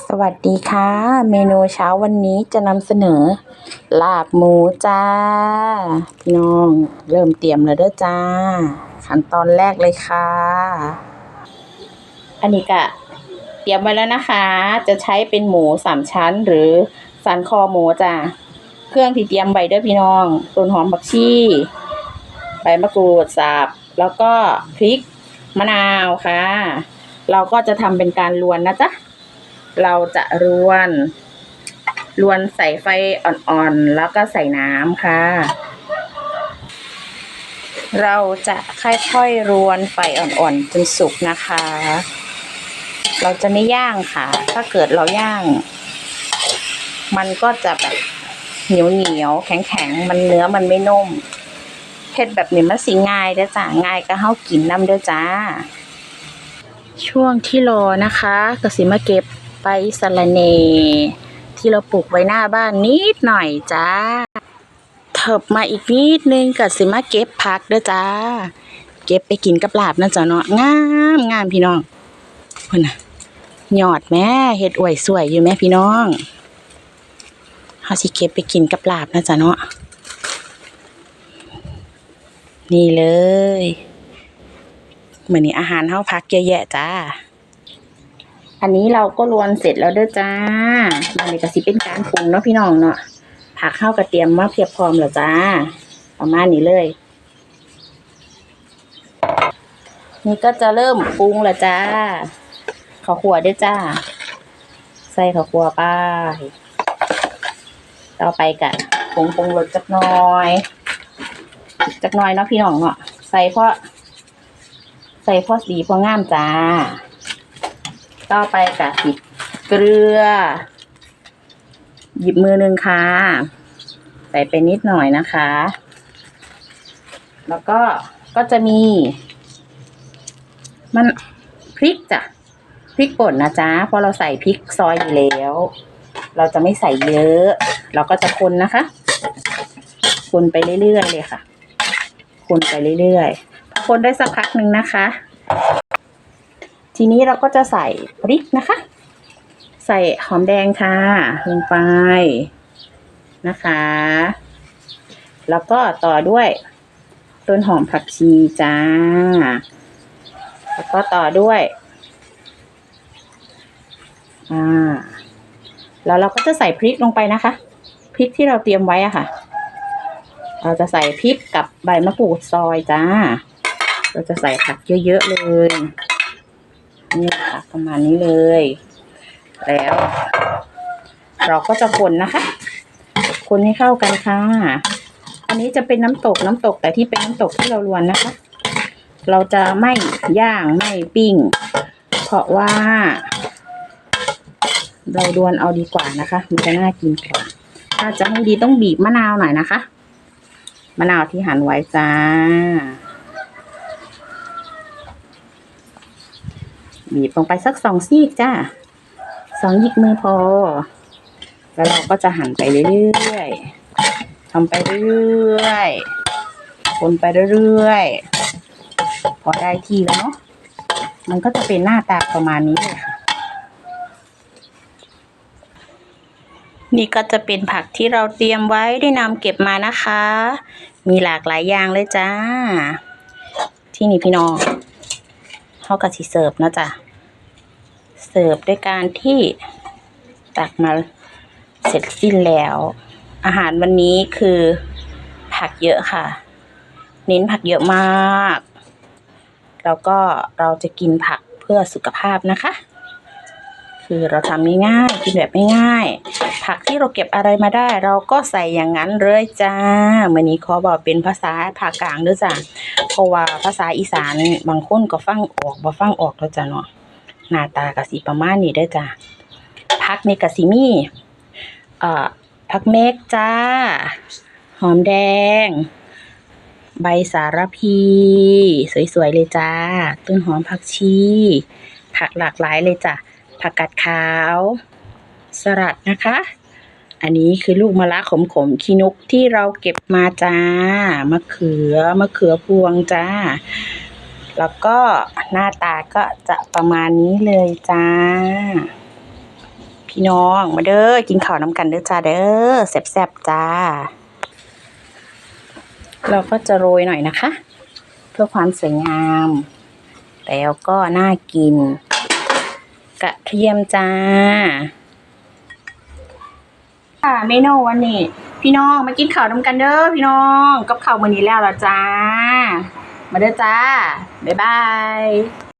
สวัสดีค่ะ เมนูเช้าวันนี้จะนำเสนอ ลาบหมูจ้า พี่น้องเริ่มเตรียมแล้วเด้อจ้า ขั้นตอนแรกเลยค่ะ อันนี้ก็เตรียมไว้แล้วนะคะ จะใช้เป็นหมูสามชั้นหรือสันคอหมูจ้า เครื่องที่เตรียมไว้เด้อพี่น้องต้นหอมผักชีใบมะกรูดสับแล้วก็พริกมะนาวค่ะ เราก็จะทำเป็นการลวนนะจ๊ะ เราจะรวนรวนใส่ไฟอ่อนๆ แล้วก็ใส่น้ำค่ะ เราจะค่อยๆรวนไฟอ่อนๆจนสุกนะคะ เราจะไม่ย่างค่ะ ถ้าเกิดเราย่าง มันก็จะแบบเหนียวเหนียวๆแข็งๆมันเนื้อมันไม่นุ่มเผ็ดแบบนี้มันสิง่ายเด้อจ้าง่ายก็เฮากินน้ำเด้อจ้า ช่วงที่รอนะคะก็สิมาเก็บ ใบสะระเน ที่เราปลูกไว้หน้าบ้านนิดหน่อยจ้าเถิบมาอีกนิดนึงก็สิมาเก็บผักเด้อจ้า เก็บไปกินกับลาบนะจ๊ะเนาะงามงามพี่น้องพุ่นน่ะยอดแม่เฮ็ดอวยสวยอยู่แม่พี่น้องเฮาสิเก็บไปกินกับลาบนะจ๊ะเนาะนี่เลยเหมือนนี้อาหารเฮาพักเยอะแยะจ้า อันนี้เราก็รวนเสร็จแล้วเด้อจ้ามันนี้ก็สิเป็นการปรุงเนาะพี่น้องเนาะผักข้าวกระเตรียมมาเพียบพร้อมแล้วจ้า ประมาณนี้เลย นี่ก็จะเริ่มปรุงแล้วจ้าข้าวคั่วเด้อจ้า ใส่ข้าวคั่วไปต่อไปกะปรุงปรุงรสจักหน่อยจักหน่อยเนาะพี่น้องเนาะใส่เพราะใส่เพราะสีเพราะงามจ้า ต่อไปกะสิเกลือ หยิบมือหนึ่งค่ะ ใส่ไปนิดหน่อยนะคะ แล้วก็ก็จะมี มันพริกจ้ะพริกป่นนะจ๊ะเพราะเราใส่พริกซอยอยู่แล้ว เราจะไม่ใส่เยอะ เราก็จะคนนะคะ คนไปเรื่อยๆเลยค่ะ คนไปเรื่อยๆคนได้สักพักหนึ่งนะคะ ทีนี้เราก็จะใส่พริกนะคะ ใส่หอมแดงค่ะลงไปนะคะ แล้วก็ต่อด้วยต้นหอมผักชีจ้า แล้วก็ต่อด้วยอ่าแล้วเราก็จะใส่พริกลงไปนะคะ พริกที่เราเตรียมไว้อะค่ะ เราจะใส่พริกกับใบมะกรูดซอยจ้า เราจะใส่ผักเยอะๆเลย นี่ค่ะประมาณนี้เลย แล้ว เราก็จะคนนะคะ คนให้เข้ากันค่ะ อันนี้จะเป็นน้ำตกน้ำตกแต่ที่เป็นน้ำตกที่เราลวนนะคะ เราจะไม่ย่างไม่ปิ้ง เพราะว่า เราดวนเอาดีกว่านะคะ มันจะน่ากินกว่า ถ้าจะให้ดีต้องบีบมะนาวหน่อยนะคะ มะนาวที่หั่นไว้จ้า บีบลงไปสักสองซีกจ้าสองหยิกมือพอ แล้วเราก็จะหั่นไปเรื่อยๆทำไปเรื่อยๆคนไปเรื่อยๆพอได้ที่แล้วเนาะมันก็จะเป็นหน้าตาประมาณนี้เลยค่ะนี่ก็จะเป็นผักที่เราเตรียมไว้ได้นำเก็บมานะคะ มีหลากหลายอย่างเลยจ้า ที่นี่พี่น้องเขากะสิเสิร์ฟนะจ้ะ เสิร์ฟด้วยการที่ตักมาเสร็จสิ้นแล้ว อาหารวันนี้คือผักเยอะค่ะ เน้นผักเยอะมาก แล้วก็เราจะกินผักเพื่อสุขภาพนะคะ คือเราทำง่ายๆกินแบบง่ายๆผักที่เราเก็บอะไรมาได้ เราก็ใส่อย่างนั้นเลยจ้าวันนี้ขอบอกเป็นภาษาภาคกลางด้วยจ้ะเพราะว่าภาษาอีสานบางคนก็ฟังออกบ่ฟังออกแล้วจ้ะเนาะ หน้าตากะสิประมาณนี้ได้จ้ะผักนี่กะสิมีเอ่อผักเมกจ้า หอมแดง ใบสารพี สวยๆเลยจ้า ต้นหอมผักชี ผักหลากหลายเลยจ้ะ ผักกาดขาว สลัดนะคะ อันนี้คือลูกมะระขมขมๆขี้นกที่เราเก็บมาจ้ามะเขือมะเขือพวงจ้า แล้วก็หน้าตาก็จะประมาณนี้เลยจ้า พี่น้องมาเด้อกินข้าวน้ำกันเด้อจ้าเด้อแซ่บๆจ้า เราก็จะโรยหน่อยนะคะ เพื่อความสวยงาม แล้วก็น่ากิน กระเทียมจ้าค่ะเมนูวันนี้ พี่น้องมากินข้าวน้ำกันเด้อพี่น้อง กับข้าวมื้อนี้แล้วละจ้า มาเด้อจ้า บ๊ายบาย